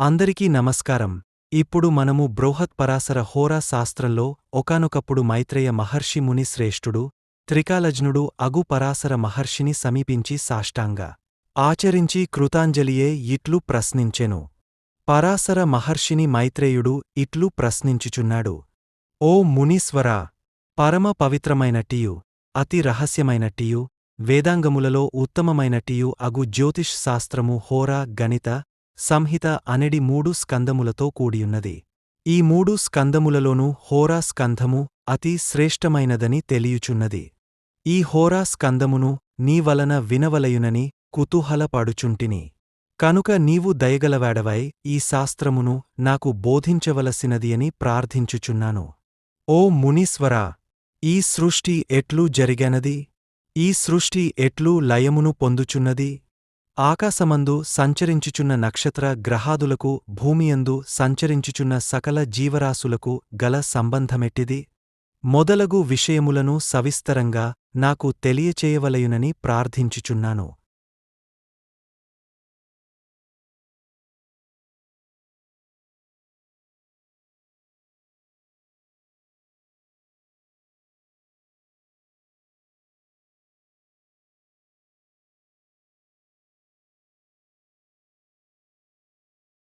అందరికీ నమస్కారం. ఇప్పుడు మనము బృహత్ పరాశర హోరా శాస్త్రంలో ఒకానొకప్పుడు మైత్రేయ మహర్షి ముని శ్రేష్ఠుడు త్రికాలజ్నుడు అగు పరాశర మహర్షిని సమీపించి సాష్టాంగ ఆచరించి కృతాంజలియే ఇట్లు ప్రశ్నించెను. పరాశర మహర్షిని మైత్రేయుడు ఇట్లు ప్రశ్నించుచున్నాడు. ఓ మునీశ్వరా! పరమ పవిత్రమైనటియు అతి రహస్యమైనటియు వేదాంగములలో ఉత్తమమైనటియు అగు జ్యోతిష్ శాస్త్రము హోరా గణిత సంహిత అనెడి మూడు స్కందములతో కూడియున్నది. ఈ మూడు స్కందములలోనూ హోరా స్కంధము అతి శ్రేష్టమైనదని తెలియుచున్నది. ఈ హోరా స్కందమును నీ వలన వినవలయునని కుతూహలపడుచుంటిని కనుక నీవు దయగలవాడవై ఈ శాస్త్రమును నాకు బోధించవలసినది అని ప్రార్థించుచున్నాను. ఓ మునీశ్వరా ఈ సృష్టి ఎట్లు జరిగనది? ఈ సృష్టి ఎట్లు లయమును పొందుచున్నది? ఆకాశమందు సంచరించుచున్న నక్షత్ర గ్రహాదులకు భూమియందు సంచరించుచున్న సకల జీవరాశులకు గల సంబంధమెట్టిది. మొదలగు విషయములను సవిస్తరంగా నాకు తెలియచేయవలయునని ప్రార్థించుచున్నాను.